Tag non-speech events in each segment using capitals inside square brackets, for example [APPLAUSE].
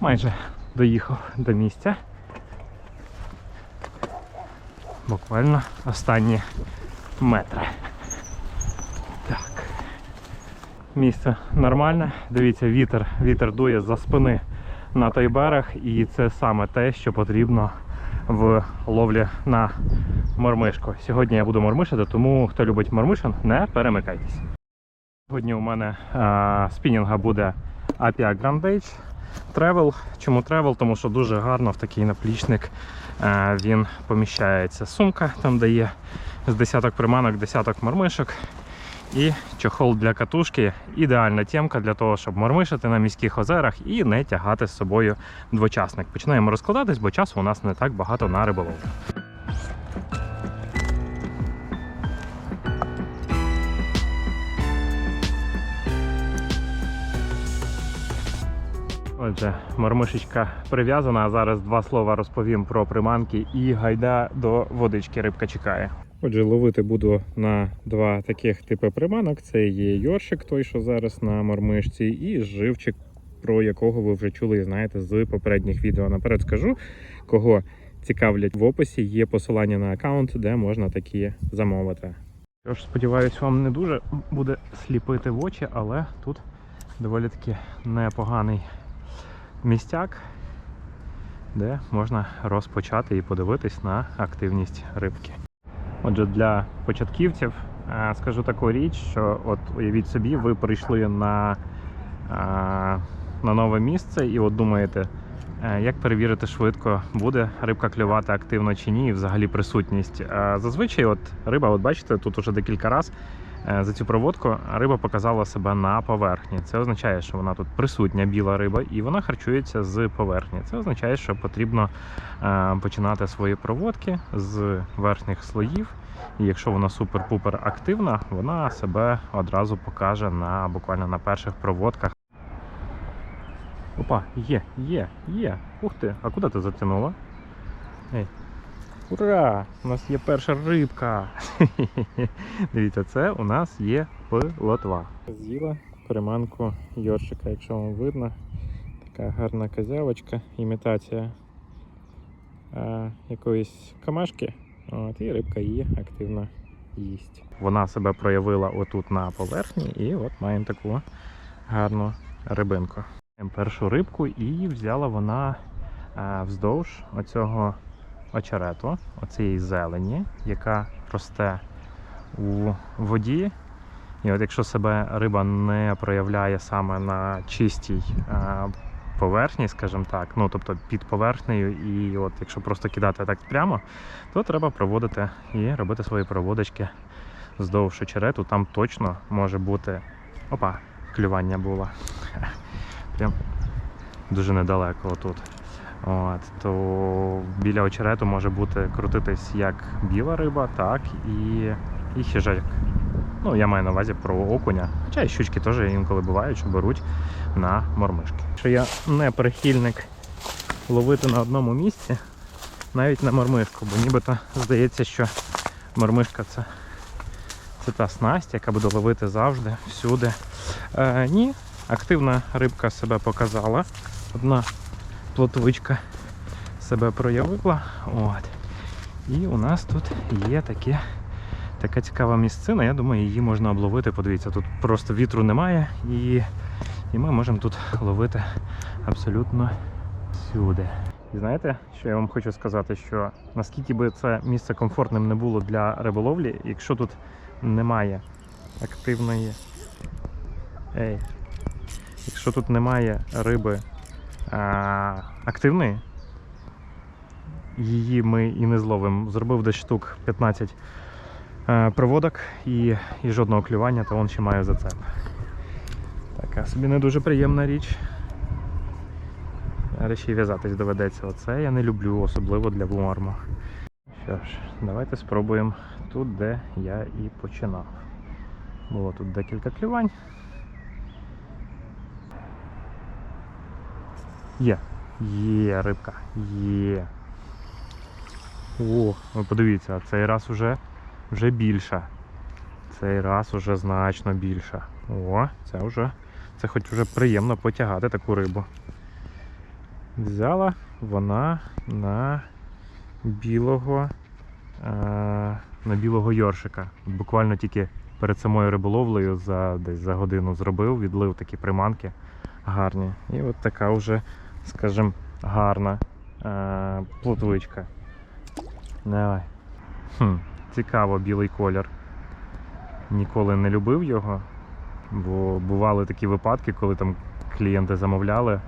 Майже доїхав до місця. Буквально останні метри. Так. Місце нормальне. Дивіться, вітер, вітер дує за спини на той берег, і це саме те, що потрібно в ловлі на мормишку. Сьогодні я буду мормишити, тому хто любить мормишин, не перемикайтесь. Сьогодні у мене а, спінінга буде Apia Grand Travel. Чому тревел? Тому що дуже гарно в такий наплічник е, він поміщається. Сумка там де є з десяток приманок, десяток мормишок. І чохол для катушки ідеальна тємка для того, щоб мормишити на міських озерах і не тягати з собою двочасник. Починаємо розкладатись, бо часу у нас не так багато на риболовлю. Отже, мормишечка прив'язана, а зараз два слова розповім про приманки і гайда до водички рибка чекає. Отже, ловити буду на два таких типи приманок. Це є йоршик, той, що зараз на мормишці, і живчик, про якого ви вже чули, і знаєте, з попередніх відео. Наперед скажу, кого цікавлять в описі, є посилання на аккаунт, де можна такі замовити. Тож, сподіваюсь, вам не дуже буде сліпити в очі, але тут доволі таки непоганий містяк, де можна розпочати і подивитись на активність рибки. Отже, для початківців е, скажу таку річ, що от уявіть собі, ви прийшли на, е, на нове місце і от думаєте, е, як перевірити швидко, буде рибка клювати активно чи ні, і взагалі присутність. Зазвичай, от риба, от бачите, тут уже декілька разів за цю проводку риба показала себе на поверхні. Це означає, що вона тут присутня біла риба, і вона харчується з поверхні. Це означає, що потрібно е, починати свої проводки з верхніх слоїв. І якщо вона супер-пупер активна, вона себе одразу покаже на буквально на перших проводках. Опа, є, є, є. Ух ти, а куди ти затягнула? Ей. Ура! У нас є перша рибка. [LAUGHS] Дивіться, це у нас є плотва. З'їла приманку Йоршика, якщо вам видно. Така гарна козявочка, імітація а, якоїсь камашки. От, і рибка її активно їсть. Вона себе проявила отут на поверхні, і от маємо таку гарну рибинку. Першу рибку і взяла вона а, вздовж оцього очерету, оцієї зелені, яка росте у воді. І от якщо себе риба не проявляє саме на чистій а, поверхні, скажімо так, ну тобто під поверхнею, і от якщо просто кидати так прямо, то треба проводити і робити свої проводочки вздовж очерету. Там точно може бути. Опа, клювання було. [LAUGHS] Прям дуже недалеко отут. От, то біля очерету може бути крутитись як біла риба, так і, і хижак. Ну, я маю на увазі про окуня. Хоча і щучки теж інколи бувають, що беруть на мормишки. Що я не прихильник ловити на одному місці, навіть на мормишку, бо нібито здається, що мормишка це, це та снасть, яка буде ловити завжди, всюди. Е, ні, активна рибка себе показала. Одна плотвичка себе проявила. От. І у нас тут є таке, така цікава місцина. Я думаю, її можна обловити. Подивіться, тут просто вітру немає і, і ми можемо тут ловити абсолютно всюди. І знаєте, що я вам хочу сказати, що наскільки би це місце комфортним не було для риболовлі, якщо тут немає активної. Ей, якщо тут немає риби а, активної, її ми і не зловимо. Зробив десь штук 15 е, проводок і, і жодного клювання, то він ще має зацеп. Така собі не дуже приємна річ. Але ще й в'язатись доведеться. Оце я не люблю, особливо для бумарму. Що ж, давайте спробуємо тут, де я і починав. Було тут декілька клювань. Є. Є рибка. Є. О, ви подивіться, цей раз уже, вже більша. Цей раз уже значно більша. О, це вже. Це хоч вже приємно потягати таку рибу. взяла вона на білого, е, на білого йоршика. Буквально тільки перед самою риболовлею за десь за годину зробив, відлив такі приманки гарні. І от така вже, скажімо, гарна е, плотвичка. Давай. Хм, цікаво, білий колір. Ніколи не любив його, бо бували такі випадки, коли там клієнти замовляли.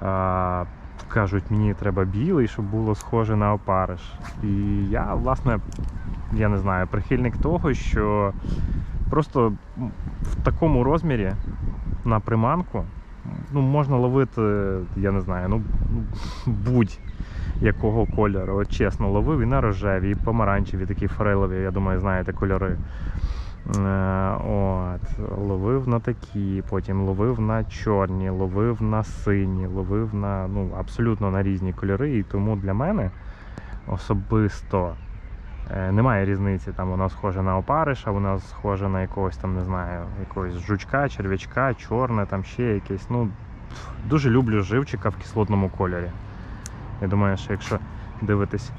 А, кажуть, мені треба білий, щоб було схоже на опариш. І я, власне, я не знаю, прихильник того, що просто в такому розмірі на приманку ну, можна ловити, я не знаю, ну [LAUGHS] будь-якого кольору. От чесно, ловив і на рожеві, і помаранчеві, такі форелеві, я думаю, знаєте кольори. Е, От, ловив на такі, потім ловив на чорні, ловив на сині, ловив на ну, абсолютно на різні кольори. І тому для мене особисто немає різниці. Там вона схожа на опариша, вона схожа на якогось там, не знаю, якогось жучка, черв'ячка, чорне, там ще якесь. Ну, дуже люблю живчика в кислотному кольорі. Я думаю, що якщо дивитись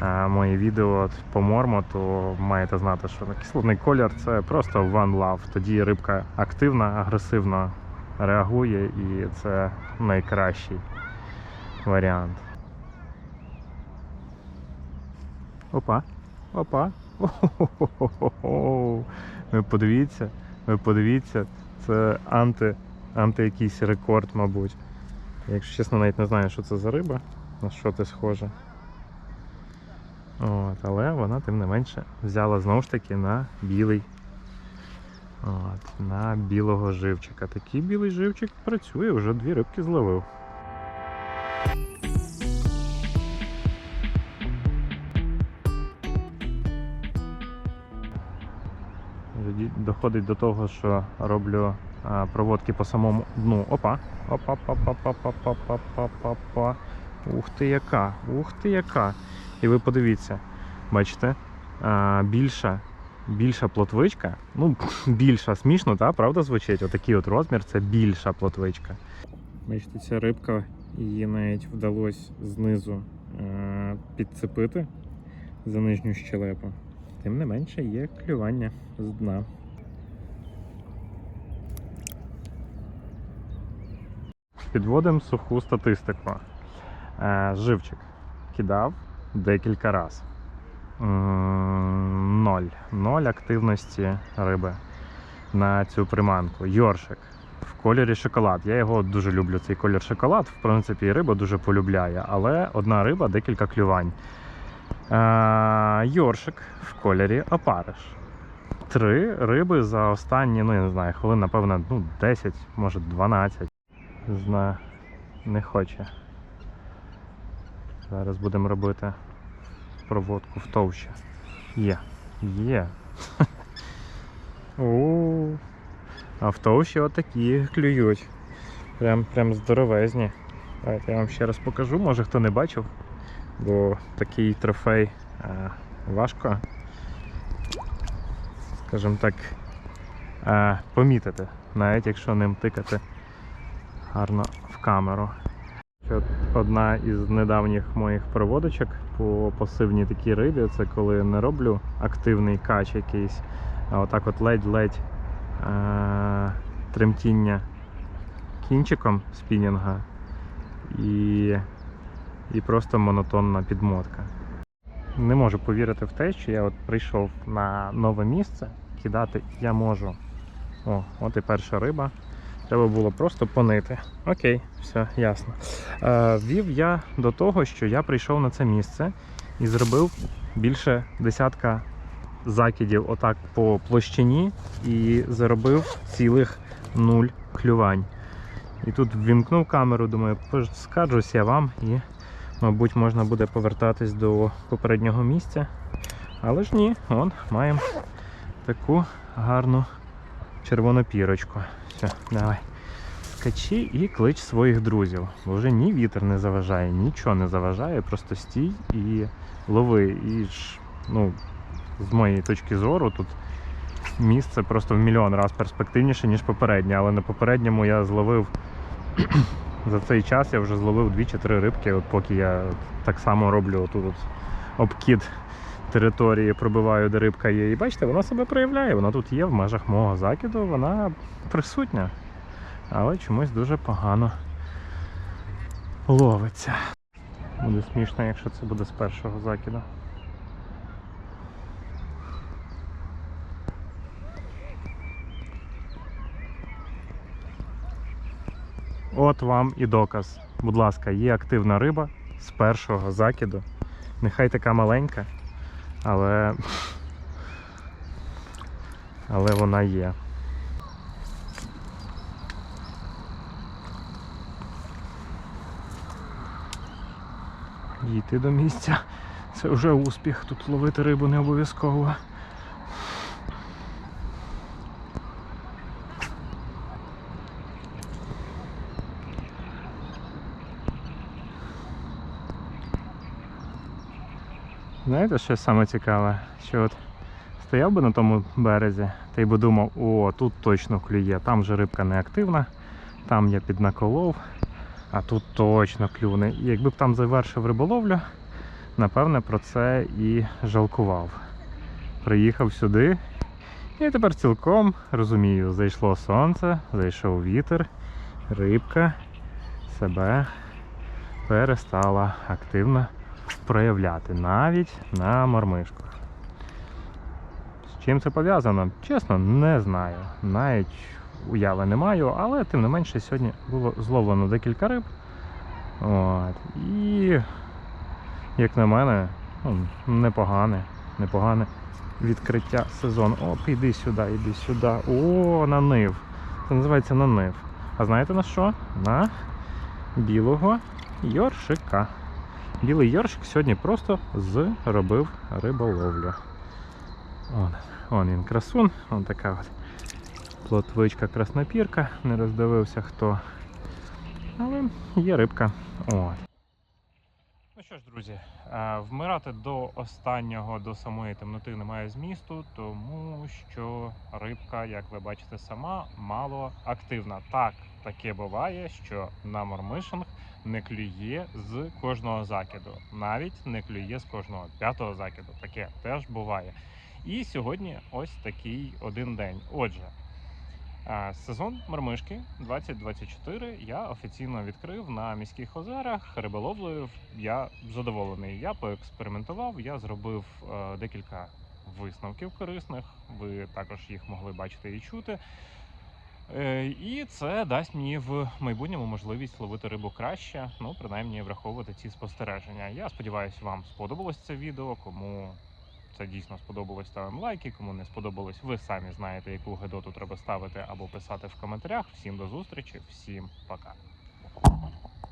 а, мої відео по морму, то маєте знати, що кислотний колір це просто one love. Тоді рибка активна, агресивно реагує і це найкращий варіант. Опа, опа. О-хо-хо-хо-хо. Ви подивіться, ви подивіться, це анти, анти якийсь рекорд, мабуть. Якщо чесно, навіть не знаю, що це за риба, на що це схоже. От, але вона тим не менше взяла знову ж таки на білий. От, на білого живчика. Такий білий живчик працює, вже дві рибки зловив. Доходить до того, що роблю проводки по самому дну. Опа! Опа, па, па, па, па, па, па, па, па, па. Ух ти яка! Ух ти яка! І ви подивіться, бачите, більша, більша плотвичка. Ну, більша, смішно, та, правда звучить? Отакий от розмір це більша плотвичка. Бачите, ця рибка, її навіть вдалося знизу е, підцепити за нижню щелепу. Тим не менше є клювання з дна. Підводимо суху статистику. Е, Живчик кидав декілька разів. Ноль. Ноль активності риби на цю приманку. Йоршик в кольорі шоколад. Я його дуже люблю, цей колір шоколад. В принципі, риба дуже полюбляє, але одна риба, декілька клювань. Йоршик в кольорі опариш. Три риби за останні, ну я не знаю, хвилин, напевно, ну, 10, може 12. Не знаю, не хоче. Зараз будемо робити проводку в товще. Є. Є. [LAUGHS] О, а в товщі отакі клюють. Прям, прям здоровезні. Давайте я вам ще раз покажу, може хто не бачив, бо такий трофей е, важко, скажімо так, е, помітити, навіть якщо ним тикати гарно в камеру. Одна із недавніх моїх проводочок по пасивній такій рибі, це коли не роблю активний кач якийсь, а отак от ледь-ледь е- тремтіння кінчиком спінінга і, і просто монотонна підмотка. Не можу повірити в те, що я от прийшов на нове місце, кидати я можу. О, от і перша риба. Треба було просто понити. Окей, все, ясно. Е, вів я до того, що я прийшов на це місце і зробив більше десятка закидів отак по площині і заробив цілих нуль клювань. І тут ввімкнув камеру, думаю, скаржусь я вам і, мабуть, можна буде повертатись до попереднього місця. Але ж ні, он маємо таку гарну червону пірочку. Все, давай. Скачи і клич своїх друзів. Бо вже ні вітер не заважає, нічого не заважає, просто стій і лови. І ж, ну, з моєї точки зору, тут місце просто в мільйон разів перспективніше, ніж попереднє. Але на попередньому я зловив За цей час я вже зловив дві чи три рибки, от поки я так само роблю отут от обкид території, пробиваю, де рибка є. І бачите, вона себе проявляє, вона тут є в межах мого закиду, вона присутня, але чомусь дуже погано ловиться. Буде смішно, якщо це буде з першого закиду. От вам і доказ. Будь ласка, є активна риба з першого закиду. Нехай така маленька, але, але вона є. Дійти до місця. Це вже успіх. Тут ловити рибу не обов'язково. Знаєте, що саме цікаве? Що от стояв би на тому березі та й би думав, о, тут точно клює, там вже рибка не активна, там я піднаколов, а тут точно клюне. І якби б там завершив риболовлю, напевне про це і жалкував. Приїхав сюди і тепер цілком розумію, зайшло сонце, зайшов вітер, рибка себе перестала активно проявляти навіть на мормишку. З чим це пов'язано? Чесно, не знаю. Навіть уяви не маю, але тим не менше сьогодні було зловлено декілька риб. От. І, як на мене, ну, непогане, непогане відкриття сезону. О, іди сюди, іди сюди. О, на нив. Це називається на нив. А знаєте на що? На білого йоршика. Білий йоршик сьогодні просто зробив риболовлю. Он, он він красун, он така от плотвичка краснопірка, не роздивився хто. Але є рибка. От. Ну що ж, друзі, вмирати до останнього, до самої темноти немає змісту, тому що рибка, як ви бачите сама, мало активна. Так, таке буває, що на мормишинг не клює з кожного закиду. Навіть не клює з кожного п'ятого закиду. Таке теж буває. І сьогодні ось такий один день. Отже, сезон мормишки 2024 я офіційно відкрив на міських озерах. Риболовлею я задоволений. Я поекспериментував, я зробив е, декілька висновків корисних. Ви також їх могли бачити і чути. Е, І це дасть мені в майбутньому можливість ловити рибу краще, ну принаймні враховувати ці спостереження. Я сподіваюся, вам сподобалось це відео. Кому це дійсно сподобалось, ставимо лайки. Кому не сподобалось, ви самі знаєте, яку гедоту треба ставити або писати в коментарях. Всім до зустрічі, всім пока.